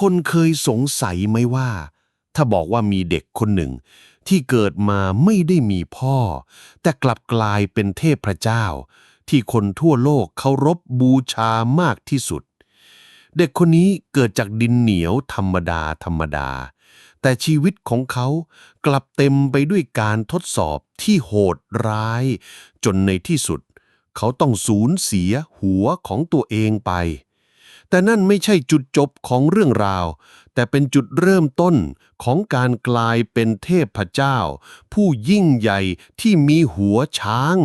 คนเคยสงสัยไหมว่า ถ้าบอกว่ามีเด็กคนหนึ่ง ที่เกิดมาไม่ได้มีพ่อ แต่กลับกลายเป็นเทพเจ้า ที่คนทั่วโลกเคารพบูชามากที่สุด เด็กคนนี้เกิดจากดินเหนียวธรรมดาธรรมดา แต่ชีวิตของเขากลับเต็มไปด้วยการทดสอบที่โหดร้าย จนในที่สุด เขาต้องสูญเสียหัวของตัวเองไป แต่นั่นไม่ใช่จุดจบของเรื่องราว แต่เป็นจุดเริ่มต้นของการกลายเป็นเทพเจ้า ผู้ยิ่งใหญ่ที่มีหัวช้าง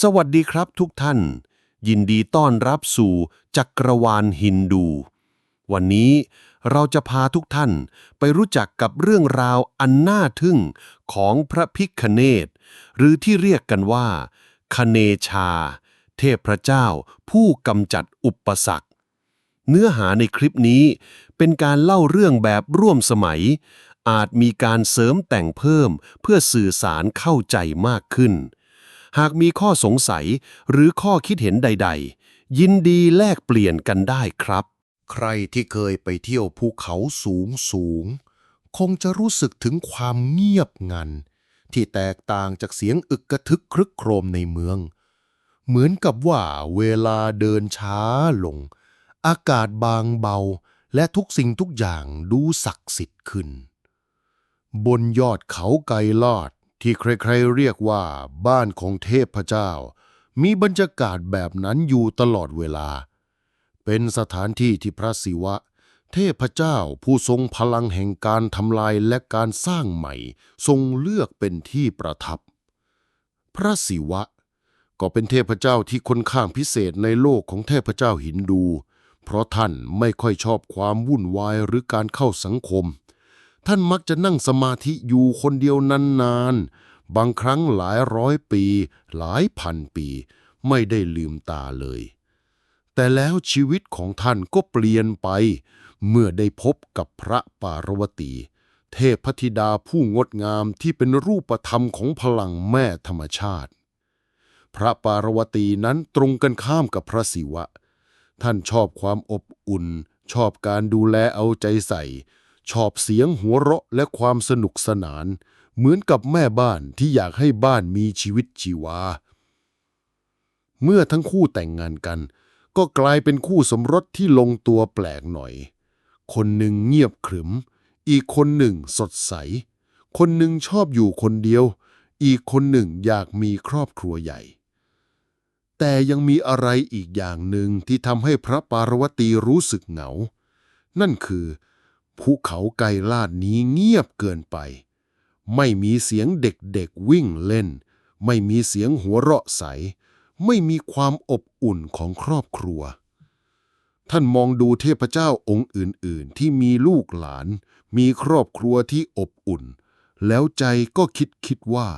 สวัสดีครับทุกท่าน ยินดีต้อนรับสู่จักรวาลฮินดู วันนี้เราจะพาทุกท่านไปรู้จักกับเรื่องราวอันน่าทึ่งของพระพิคเนตหรือที่เรียกกันว่าคเนชา เทพเจ้าผู้กำจัดอุปสรรค เนื้อหาในคลิปนี้เป็นการเล่าเรื่องแบบร่วมสมัย อาจมีการเสริมแต่งเพิ่มเพื่อสื่อสารเข้าใจมากขึ้น หากมีข้อสงสัยหรือข้อคิดเห็นใด ๆ ยินดีแลกเปลี่ยนกันได้ครับ ใครที่เคยไปเที่ยวภูเขาสูงสูง คงจะรู้สึกถึงความเงียบงัน ที่แตกต่างจากเสียงอึกกระทึกครึกโครมในเมือง เหมือนกับว่าเวลาเดินช้าลง อากาศบางเบาและทุกสิ่งทุกอย่างดูศักดิ์สิทธิ์ขึ้น บนยอดเขาไกรลอดที่ใครๆเรียกว่าบ้านของเทพเจ้า มีบรรยากาศแบบนั้นอยู่ตลอดเวลา เป็นสถานที่ที่พระศิวะ เทพเจ้าผู้ทรงพลังแห่งการทำลายและการสร้างใหม่ ทรงเลือกเป็นที่ประทับ พระศิวะ ก็เป็นเทพเจ้าที่ค่อนข้างพิเศษในโลกของเทพเจ้าหินดู เพราะท่านไม่ค่อยชอบความวุ่นวายหรือการเข้าสังคม ท่านมักจะนั่งสมาธิอยู่คนเดียวนานๆ บางครั้งหลายร้อยปี หลายพันปี ไม่ได้ลืมตาเลย แต่แล้วชีวิตของท่านก็เปลี่ยนไป เมื่อได้พบกับพระปารวตี เทพธิดาผู้งดงามที่เป็นรูปธรรมของพลังแม่ธรรมชาติ พระปารวตีนั้นตรงกันข้ามกับพระศิวะ ท่านชอบความอบอุ่น ชอบการดูแลเอาใจใส่ ชอบเสียงหัวเราะและความสนุกสนาน เหมือนกับแม่บ้านที่อยากให้บ้านมีชีวิตชีวา เมื่อทั้งคู่แต่งงานกัน ก็กลายเป็นคู่สมรสที่ลงตัวแปลกหน่อย คนหนึ่งเงียบขรึม อีกคนหนึ่งสดใส คนหนึ่งชอบอยู่คนเดียว อีกคนหนึ่งอยากมีครอบครัวใหญ่ แต่ยังมีอะไรอีกอย่างหนึ่งที่ทำให้พระปารวตีรู้สึกเหงา นั่นคือ ภูเขาไกรลาดนี้เงียบเกินไป ไม่มีเสียงเด็กๆวิ่งเล่น ไม่มีเสียงหัวเราะใส ไม่มีความอบอุ่นของครอบครัว ท่านมองดูเทพเจ้าองค์อื่นๆ ที่มีลูกหลาน มีครอบครัวที่อบอุ่น แล้วใจก็คิดคิดว่า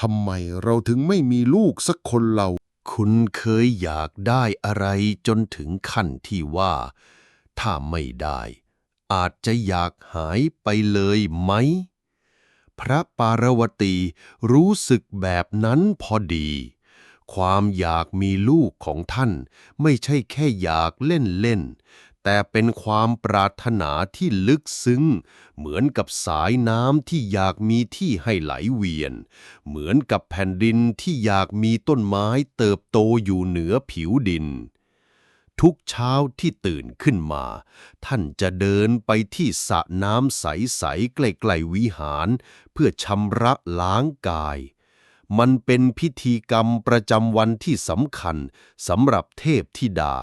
ทำไมเราถึงไม่มีลูกสักคนเรา คุณเคยอยากได้อะไรจนถึงขั้นที่ว่า ถ้าไม่ได้ อาจจะอยากหายไปเลยไหม พระปารวตีรู้สึกแบบนั้นพอดี ความอยากมีลูกของท่านไม่ใช่แค่อยากเล่นเล่น แต่เป็นความปรารถนาที่ลึกซึ้ง เหมือนกับสายน้ำที่อยากมีที่ให้ไหลเวียน เหมือนกับแผ่นดินที่อยากมีต้นไม้เติบโตอยู่เหนือผิวดิน ทุกเช้าที่ตื่นขึ้นมา ท่านจะเดินไปที่สระน้ำใสๆใกล้ๆวิหาร เพื่อชำระล้างกายมันเป็นพิธีกรรมประจำวันที่สำคัญสำหรับเทพธิดา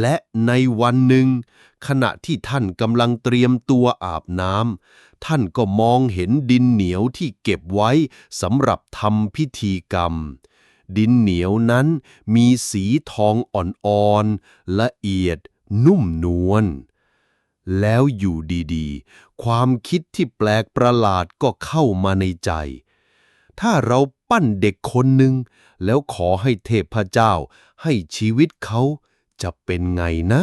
และในวันหนึ่ง ขณะที่ท่านกำลังเตรียมตัวอาบน้ำท่านก็มองเห็นดินเหนียวที่เก็บไว้สำหรับทำพิธีกรรม ดินเหนียวนั้นมีสีทองอ่อนๆละเอียดนุ่มนวลแล้วอยู่ดีๆ ความคิดที่แปลกประหลาดก็เข้ามาในใจ ถ้าเราปั้นเด็กคนหนึ่งแล้วขอให้เทพเจ้าให้ชีวิตเขา จะเป็นไงนะ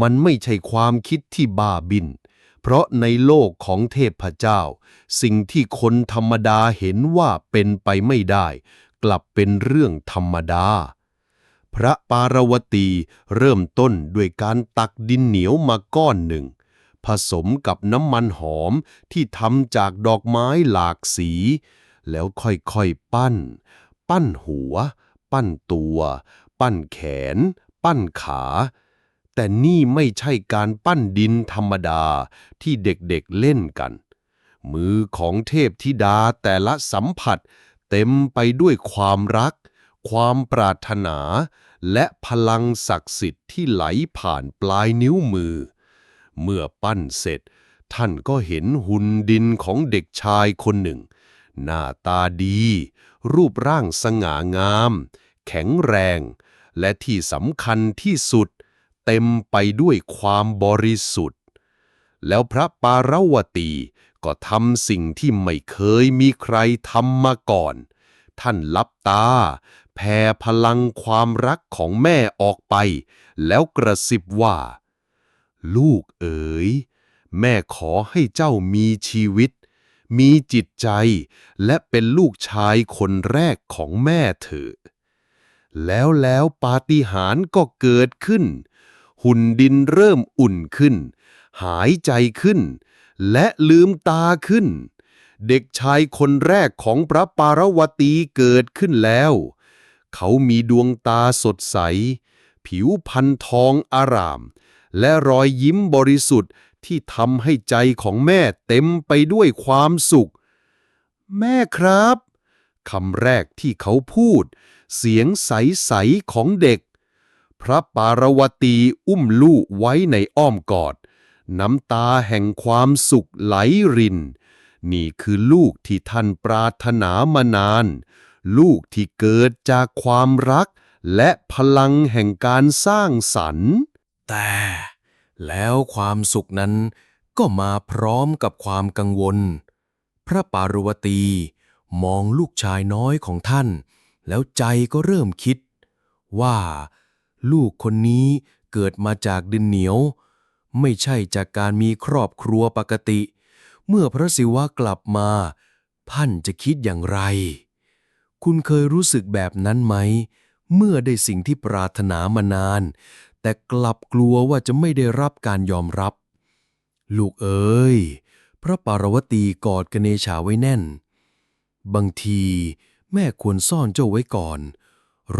มันไม่ใช่ความคิดที่บ้าบิน เพราะในโลกของเทพเจ้า สิ่งที่คนธรรมดาเห็นว่าเป็นไปไม่ได้ กลับเป็นเรื่องธรรมดาพพระปารวตีเริ่มต้นด้วยการตักดินเหนียวมาก้อนหนึ่ง ผสมกับน้ำมันหอมที่ทำจากดอกไม้หลากสี แล้วค่อยๆปั้น ปั้นหัว ปั้นตัว ปั้นแขน ปั้นขา แต่นี่ไม่ใช่การปั้นดินธรรมดาที่เด็กๆเล่นกัน มือของเทพธิดาแต่ละสัมผัสเต็มไปด้วยความรัก ความปรารถนา และพลังศักดิ์สิทธิ์ที่ไหลผ่านปลายนิ้วมือ เมื่อปั้นเสร็จ ท่านก็เห็นหุ่นดินของเด็กชายคนหนึ่ง หน้าตาดี รูปร่างสง่างาม แข็งแรง และที่สำคัญที่สุด เต็มไปด้วยความบริสุทธิ์ แล้วพระปารวตีก็ทำสิ่งที่ไม่เคยมีใครทำมาก่อน ท่านลับตา แผ่พลังความรักของแม่ออกไป แล้วกระซิบว่า ลูกเอ๋ย แม่ขอให้เจ้ามีชีวิต มีจิตใจ และเป็นลูกชายคนแรกของแม่เถอะ แล้วแล้วปาฏิหาริย์ก็เกิดขึ้น หุ่นดินเริ่มอุ่นขึ้น หายใจขึ้น และลืมตาขึ้น เด็กชายคนแรกของพระปารวตีเกิดขึ้นแล้ว เขามีดวงตาสดใส ผิวพันทองอาราม และรอยยิ้มบริสุทธิ์ที่ทำให้ใจของแม่เต็มไปด้วยความสุข แม่ครับคำแรกที่เขาพูด เสียงใส ๆ ของเด็ก พระปารวตีอุ้มลูกไว้ในอ้อมกอด น้ำตาแห่งความสุขไหลริน นี่คือลูกที่ท่านปรารถนามานาน ลูกที่เกิดจากความรัก และพลังแห่งการสร้างสรรค์ แต่แล้วความสุขนั้นก็มาพร้อมกับความกังวล พระปารวตีมองลูกชายน้อยของท่าน แล้วใจก็เริ่มคิด ว่าลูกคนนี้เกิดมาจากดินเหนียว ไม่ใช่จากการมีครอบครัวปกติ เมื่อพระศิวะกลับมา ท่านจะคิดอย่างไร คุณเคยรู้สึกแบบนั้นไหม เมื่อได้สิ่งที่ปรารถนามานาน แต่กลับกลัวว่าจะไม่ได้รับการยอมรับ ลูกเอ๋ยพระปารวตีกอดกเนชาไว้แน่น บางที แม่ควรซ่อนเจ้าไว้ก่อน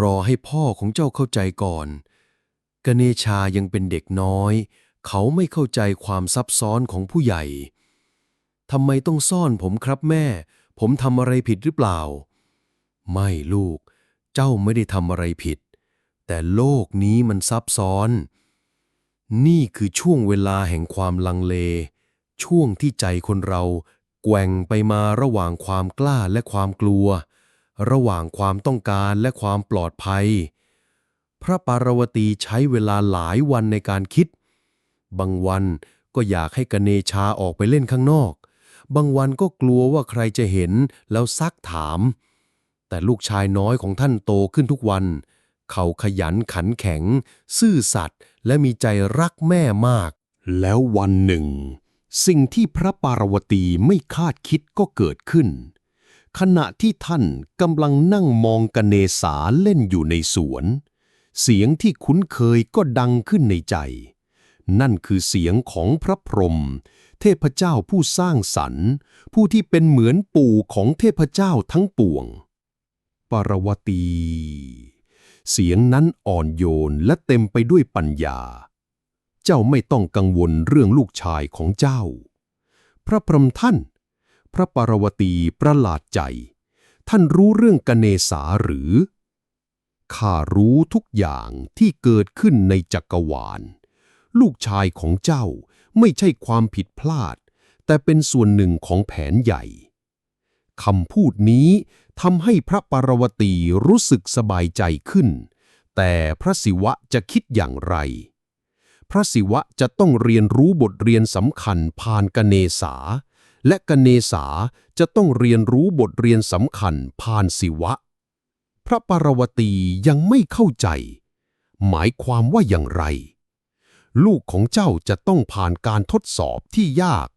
รอให้พ่อของเจ้าเข้าใจก่อน กเนชายังเป็นเด็กน้อย เขาไม่เข้าใจความซับซ้อนของผู้ใหญ่ทำไมต้องซ่อนผมครับแม่ ผมทำอะไรผิดหรือเปล่า ไม่ลูก เจ้าไม่ได้ทำอะไรผิด แต่โลกนี้มันซับซ้อน นี่คือช่วงเวลาแห่งความลังเล ช่วงที่ใจคนเราแกว่งไปมาระหว่างความกล้าและความกลัว ระหว่างความต้องการและความปลอดภัย พระปารวตีใช้เวลาหลายวันในการคิด บางวันก็อยากให้กเนชาออกไปเล่นข้างนอก บางวันก็กลัวว่าใครจะเห็นแล้วซักถาม แต่ลูกชายน้อยของท่านโตขึ้นทุกวัน เขาขยันขันแข็ง ซื่อสัตย์และมีใจรักแม่มาก แล้ววันหนึ่ง สิ่งที่พระปารวตีไม่คาดคิดก็เกิดขึ้น ขณะที่ท่านกำลังนั่งมองกเนสาเล่นอยู่ในสวน เสียงที่คุ้นเคยก็ดังขึ้นในใจ นั่นคือเสียงของพระพรหมเทพเจ้าผู้สร้างสรรค์ผู้ที่เป็นเหมือนปู่ของเทพเจ้าทั้งปวงปารวตี เสียงนั้นอ่อนโยนและเต็มไปด้วยปัญญา เจ้าไม่ต้องกังวลเรื่องลูกชายของเจ้า พระพรหมท่าน พระปรวตีประหลาดใจ ท่านรู้เรื่องกเนสาหรือ ข้ารู้ทุกอย่างที่เกิดขึ้นในจักรวาล ลูกชายของเจ้าไม่ใช่ความผิดพลาด แต่เป็นส่วนหนึ่งของแผนใหญ่คำพูดนี้ทำให้พระปรวตีรู้สึกสบายใจขึ้น แต่พระศิวะจะคิดอย่างไร พระศิวะจะต้องเรียนรู้บทเรียนสำคัญผ่านกเนสา และกเนสาจะต้องเรียนรู้บทเรียนสำคัญผ่านศิวะ พระปารวตียังไม่เข้าใจ หมายความว่าอย่างไร ลูกของเจ้าจะต้องผ่านการทดสอบที่ยาก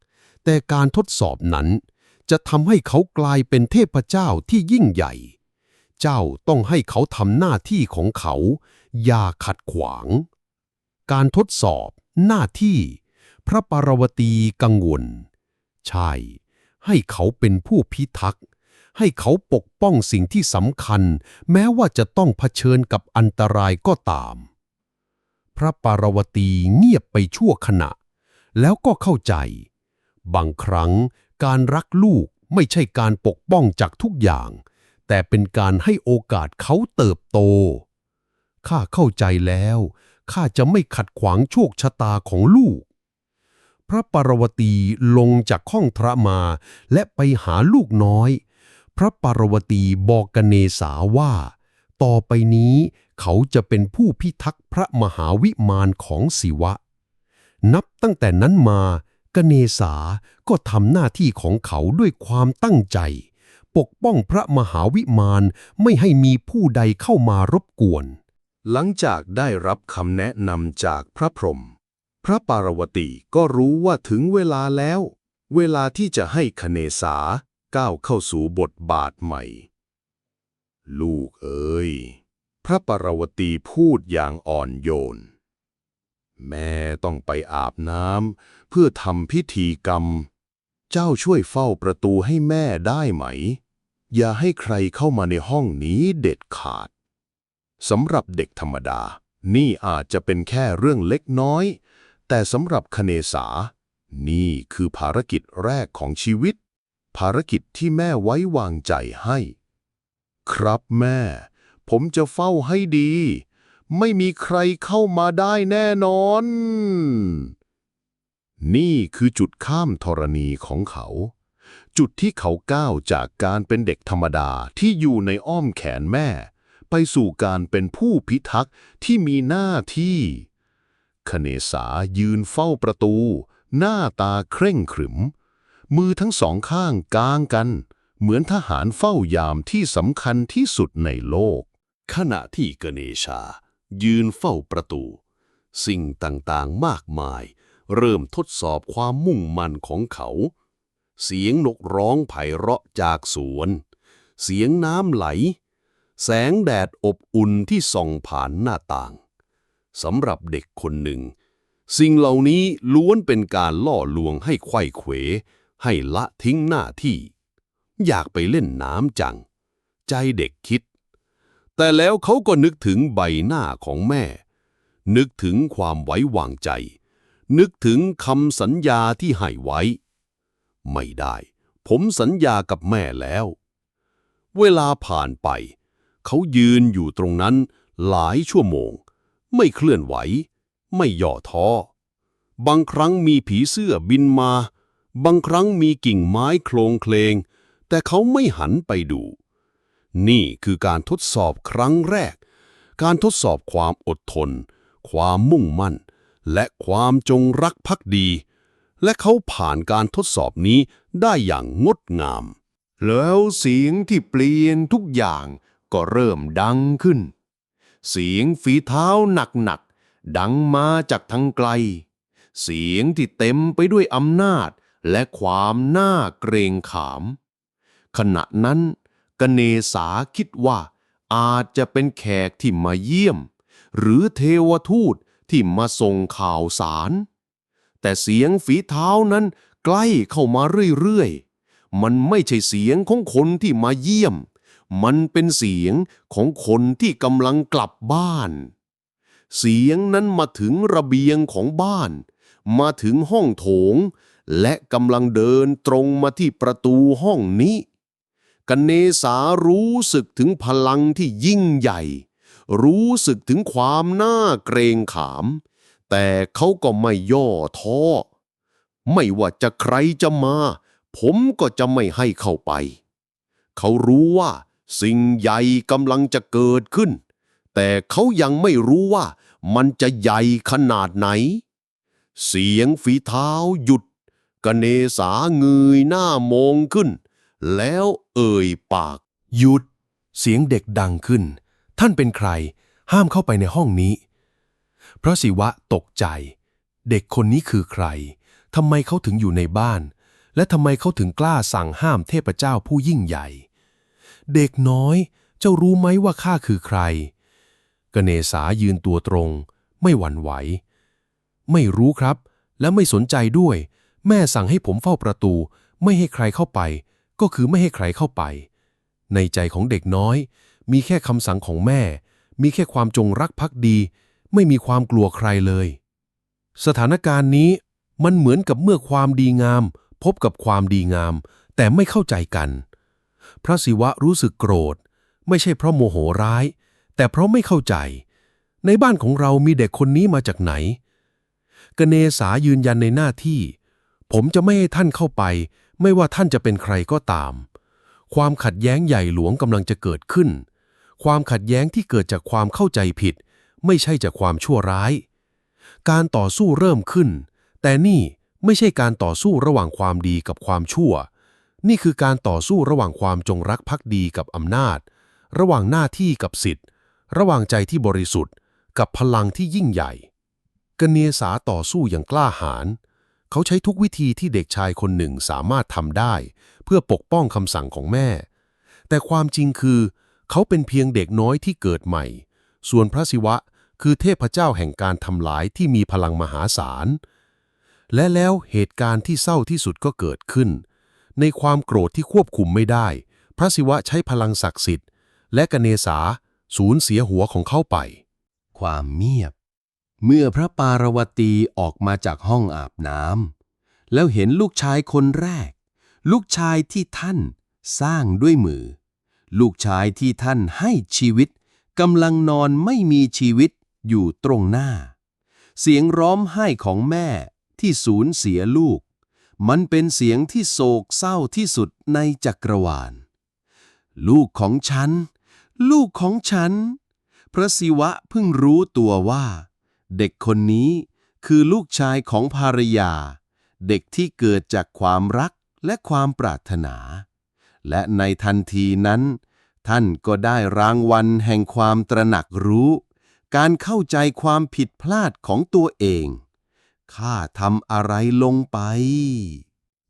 แต่การทดสอบนั้น จะทำให้เขากลายเป็นเทพเจ้าที่ยิ่งใหญ่ เจ้าต้องให้เขาทำหน้าที่ของเขา อย่าขัดขวาง การทดสอบ หน้าที่ พระปารวตีกังวล ใช่ ให้เขาเป็นผู้พิทักษ์ ให้เขาปกป้องสิ่งที่สำคัญ แม้ว่าจะต้องเผชิญกับอันตรายก็ตาม พระปารวตีเงียบไปชั่วขณะ แล้วก็เข้าใจ บางครั้งการรักลูกไม่ใช่การปกป้องจากทุกอย่าง แต่เป็นการให้โอกาสเขาเติบโต ข้าเข้าใจแล้ว ข้าจะไม่ขัดขวางโชคชะตาของลูก พระปรวตีลงจากห้องพระมา และไปหาลูกน้อย พระปรวตีบอกกเนสาว่า ต่อไปนี้เขาจะเป็นผู้พิทักษ์พระมหาวิมานของศิวะ นับตั้งแต่นั้นมากเนสาก็ทำหน้าที่ของเขาด้วยความตั้งใจ ปกป้องพระมหาวิมานไม่ให้มีผู้ใดเข้ามารบกวน หลังจากได้รับคำแนะนำจากพระพรหม พระปารวตีก็รู้ว่าถึงเวลาแล้ว เวลาที่จะให้คเนสาก้าวเข้าสู่บทบาทใหม่ ลูกเอ๋ยพระปารวตีพูดอย่างอ่อนโยน แม่ต้องไปอาบน้ำเพื่อทำพิธีกรรม เจ้าช่วยเฝ้าประตูให้แม่ได้ไหม อย่าให้ใครเข้ามาในห้องนี้เด็ดขาดสำหรับเด็กธรรมดา นี่อาจจะเป็นแค่เรื่องเล็กน้อย แต่สำหรับคเนสานี่คือภารกิจแรกของชีวิต ภารกิจที่แม่ไว้วางใจให้ ครับแม่ ผมจะเฝ้าให้ดี ไม่มีใครเข้ามาได้แน่นอน นี่คือจุดข้ามธรณีของเขา จุดที่เขาก้าวจากการเป็นเด็กธรรมดาที่อยู่ในอ้อมแขนแม่ ไปสู่การเป็นผู้พิทักษ์ที่มีหน้าที่ คเนสายืนเฝ้าประตู หน้าตาเคร่งขรึม มือทั้งสองข้างกางกัน เหมือนทหารเฝ้ายามที่สำคัญที่สุดในโลก ขณะที่กเนชา ยืนเฝ้าประตู สิ่งต่างๆมากมาย เริ่มทดสอบความมุ่งมั่นของเขา เสียงนกร้องไพเราะจากสวน เสียงน้ำไหล แสงแดดอบอุ่นที่ส่องผ่านหน้าต่าง สำหรับเด็กคนหนึ่ง สิ่งเหล่านี้ล้วนเป็นการล่อลวงให้ไข้เขว ให้ละทิ้งหน้าที่ อยากไปเล่นน้ำจัง ใจเด็กคิด แต่แล้วเขาก็นึกถึงใบหน้าของแม่ นึกถึงความไว้วางใจ นึกถึงคำสัญญาที่ให้ไว้ ไม่ได้ ผมสัญญากับแม่แล้ว เวลาผ่านไป เขายืนอยู่ตรงนั้นหลายชั่วโมง ไม่เคลื่อนไหว ไม่ย่อท้อบางครั้งมีผีเสื้อบินมา บางครั้งมีกิ่งไม้โคลงเคลง แต่เขาไม่หันไปดู นี่คือการทดสอบครั้งแรก การทดสอบความอดทน ความมุ่งมั่น และความจงรักภักดี และเขาผ่านการทดสอบนี้ได้อย่างงดงาม แล้วเสียงที่เปลี่ยนทุกอย่างก็เริ่มดังขึ้น เสียงฝีเท้าหนักๆ ดังมาจากทางไกล เสียงที่เต็มไปด้วยอำนาจและความน่าเกรงขาม ขณะนั้นกเนสาคิดว่าอาจจะเป็นแขกที่มาเยี่ยม หรือเทวทูตที่มาส่งข่าวสาร แต่เสียงฝีเท้านั้นใกล้เข้ามาเรื่อยๆ มันไม่ใช่เสียงของคนที่มาเยี่ยม มันเป็นเสียงของคนที่กำลังกลับบ้าน เสียงนั้นมาถึงระเบียงของบ้าน มาถึงห้องโถง และกำลังเดินตรงมาที่ประตูห้องนี้กันเนสารู้สึกถึงพลังที่ยิ่งใหญ่ รู้สึกถึงความน่าเกรงขาม แต่เขาก็ไม่ย่อท้อ ไม่ว่าจะใครจะมา ผมก็จะไม่ให้เข้าไป เขารู้ว่า สิ่งใหญ่กำลังจะเกิดขึ้น แต่เขายังไม่รู้ว่ามันจะใหญ่ขนาดไหน เสียงฝีเท้าหยุด กเนสาเงยหน้ามองขึ้น แล้วเอ่ยปาก หยุด เสียงเด็กดังขึ้น ท่านเป็นใคร ห้ามเข้าไปในห้องนี้ พระศิวะตกใจ เด็กคนนี้คือใครทำไมเขาถึงอยู่ในบ้าน และทำไมเขาถึงกล้าสั่งห้ามเทพเจ้าผู้ยิ่งใหญ่ เด็กน้อย เจ้ารู้ไหมว่าข้าคือใคร กเนสายืนตัวตรง ไม่หวั่นไหว ไม่รู้ครับ และไม่สนใจด้วย แม่สั่งให้ผมเฝ้าประตู ไม่ให้ใครเข้าไป ก็คือไม่ให้ใครเข้าไป ในใจของเด็กน้อย มีแค่คำสั่งของแม่ มีแค่ความจงรักภักดี ไม่มีความกลัวใครเลย สถานการณ์นี้มันเหมือนกับเมื่อความดีงาม พบกับความดีงาม แต่ไม่เข้าใจกัน พระศิวะรู้สึกโกรธ ไม่ใช่เพราะโมโหร้าย แต่เพราะไม่เข้าใจ ในบ้านของเรามีเด็กคนนี้มาจากไหน กเนสายืนยันในหน้าที่ ผมจะไม่ให้ท่านเข้าไป ไม่ว่าท่านจะเป็นใครก็ตาม ความขัดแย้งใหญ่หลวงกำลังจะเกิดขึ้น ความขัดแย้งที่เกิดจากความเข้าใจผิด ไม่ใช่จากความชั่วร้าย การต่อสู้เริ่มขึ้น แต่นี่ไม่ใช่การต่อสู้ระหว่างความดีกับความชั่ว นี่คือการต่อสู้ระหว่างความจงรักภักดีกับอำนาจ ระหว่างหน้าที่กับสิทธิ์ ระหว่างใจที่บริสุทธิ์ กับพลังที่ยิ่งใหญ่ กเนียสาต่อสู้อย่างกล้าหาญเขาใช้ทุกวิธีที่เด็กชายคนหนึ่งสามารถทำได้ เพื่อปกป้องคำสั่งของแม่ แต่ความจริงคือ เขาเป็นเพียงเด็กน้อยที่เกิดใหม่ ส่วนพระศิวะคือเทพเจ้าแห่งการทำลายที่มีพลังมหาศาล และแล้วเหตุการณ์ที่เศร้าที่สุดก็เกิดขึ้น ในความโกรธที่ควบคุมไม่ได้ พระศิวะใช้พลังศักดิ์สิทธิ์ และกเนสาสูญเสียหัวของเขาไป ความเงียบ เมื่อพระปารวตีออกมาจากห้องอาบน้ำแล้วเห็นลูกชายคนแรก ลูกชายที่ท่านสร้างด้วยมือ ลูกชายที่ท่านให้ชีวิตกำลังนอนไม่มีชีวิตอยู่ตรงหน้า เสียงร้องไห้ของแม่ที่สูญเสียลูก มันเป็นเสียงที่โศกเศร้าที่สุดในจักรวาล ลูกของฉัน ลูกของฉัน พระศิวะเพิ่งรู้ตัวว่า เด็กคนนี้คือลูกชายของภรรยา เด็กที่เกิดจากความรักและความปรารถนา และในทันทีนั้น ท่านก็ได้รางวัลแห่งความตระหนักรู้ การเข้าใจความผิดพลาดของตัวเอง ข้าทำอะไรลงไป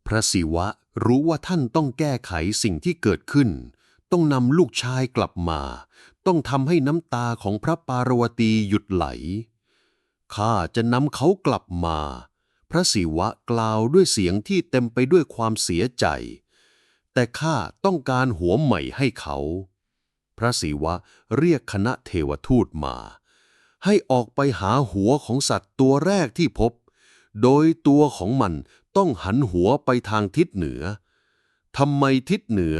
พระศิวะรู้ว่าท่านต้องแก้ไขสิ่งที่เกิดขึ้น ต้องนำลูกชายกลับมา ต้องทำให้น้ำตาของพระปารวตีหยุดไหล ข้าจะนำเขากลับมา พระศิวะกล่าวด้วยเสียงที่เต็มไปด้วยความเสียใจ แต่ข้าต้องการหัวใหม่ให้เขา พระศิวะเรียกคณะเทวทูตมาให้ออกไปหาหัวของสัตว์ตัวแรกที่พบ โดยตัวของมันต้องหันหัวไปทางทิศเหนือ ทำไมทิศเหนือ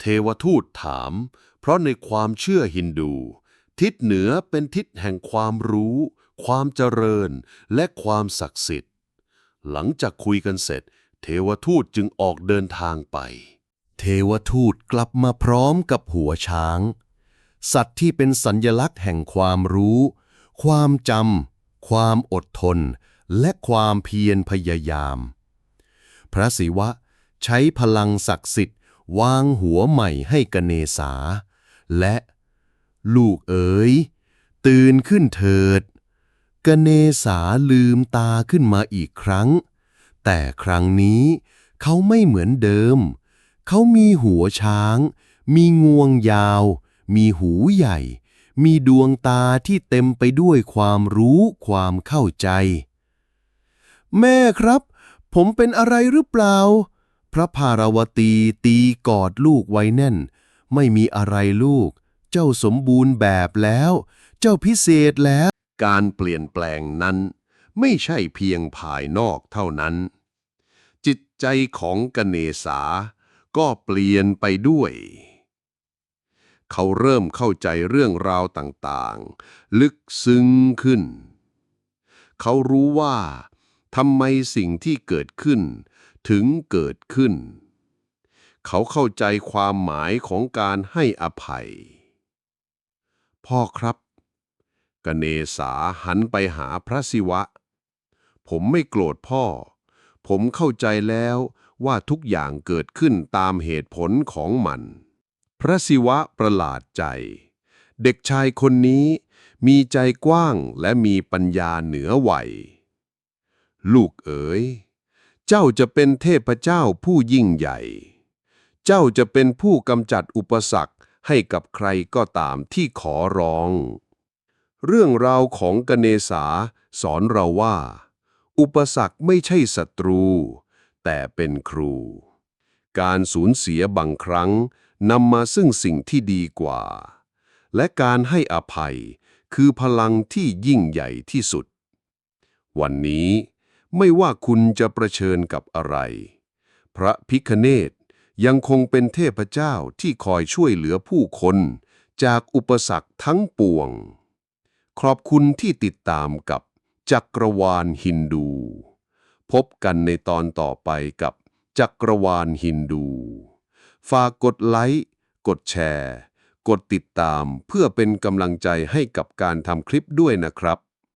เทวทูตถาม เพราะในความเชื่อฮินดู ทิศเหนือเป็นทิศแห่งความรู้ ความเจริญ และความศักดิ์สิทธิ์ หลังจากคุยกันเสร็จ เทวทูตจึงออกเดินทางไป เทวทูตกลับมาพร้อมกับหัวช้าง สัตว์ที่เป็นสัญญลักษณ์แห่งความรู้ ความจำความอดทน และความเพียรพยายาม พระศิวะใช้พลังศักดิ์สิทธิ์ วางหัวใหม่ให้กเนสาและลูกเอ๋ยตื่นขึ้นเถิด กเนสาลืมตาขึ้นมาอีกครั้ง แต่ครั้งนี้เขาไม่เหมือนเดิม เขามีหัวช้าง มีงวงยาว มีหูใหญ่ มีดวงตาที่เต็มไปด้วยความรู้ความเข้าใจ แม่ครับ ผมเป็นอะไรหรือเปล่า พระพารวตีตีกอดลูกไว้แน่น ไม่มีอะไรลูก เจ้าสมบูรณ์แบบแล้ว เจ้าพิเศษแล้ว การเปลี่ยนแปลงนั้น ไม่ใช่เพียงภายนอกเท่านั้น จิตใจของกเนสาก็เปลี่ยนไปด้วย เขาเริ่มเข้าใจเรื่องราวต่างๆ ลึกซึ้งขึ้น เขารู้ว่า ทำไมสิ่งที่เกิดขึ้น ถึงเกิดขึ้น เขาเข้าใจความหมายของการให้อภัย พ่อครับกเนสาหันไปหาพระศิวะ ผมไม่โกรธพ่อ ผมเข้าใจแล้วว่าทุกอย่างเกิดขึ้นตามเหตุผลของมัน พระศิวะประหลาดใจ เด็กชายคนนี้มีใจกว้างและมีปัญญาเหนือวัย ลูกเอ๋ย เจ้าจะเป็นเทพเจ้าผู้ยิ่งใหญ่ เจ้าจะเป็นผู้กำจัดอุปสรรคให้กับใครก็ตามที่ขอร้อง เรื่องราวของกเนสาสอนเราว่า อุปสรรคไม่ใช่ศัตรู แต่เป็นครู การสูญเสียบางครั้งนำมาซึ่งสิ่งที่ดีกว่า และการให้อภัยคือพลังที่ยิ่งใหญ่ที่สุด วันนี้ ไม่ว่าคุณจะประเชิญกับอะไร พระพิคเนตยังคงเป็นเทพเจ้าที่คอยช่วยเหลือผู้คน จากอุปสรรคทั้งปวง ขอบคุณที่ติดตามกับจักรวาลฮินดู พบกันในตอนต่อไปกับจักรวาลฮินดู ฝากกดไลค์ กดแชร์ กดติดตามเพื่อเป็นกำลังใจให้กับการทำคลิปด้วยนะครับ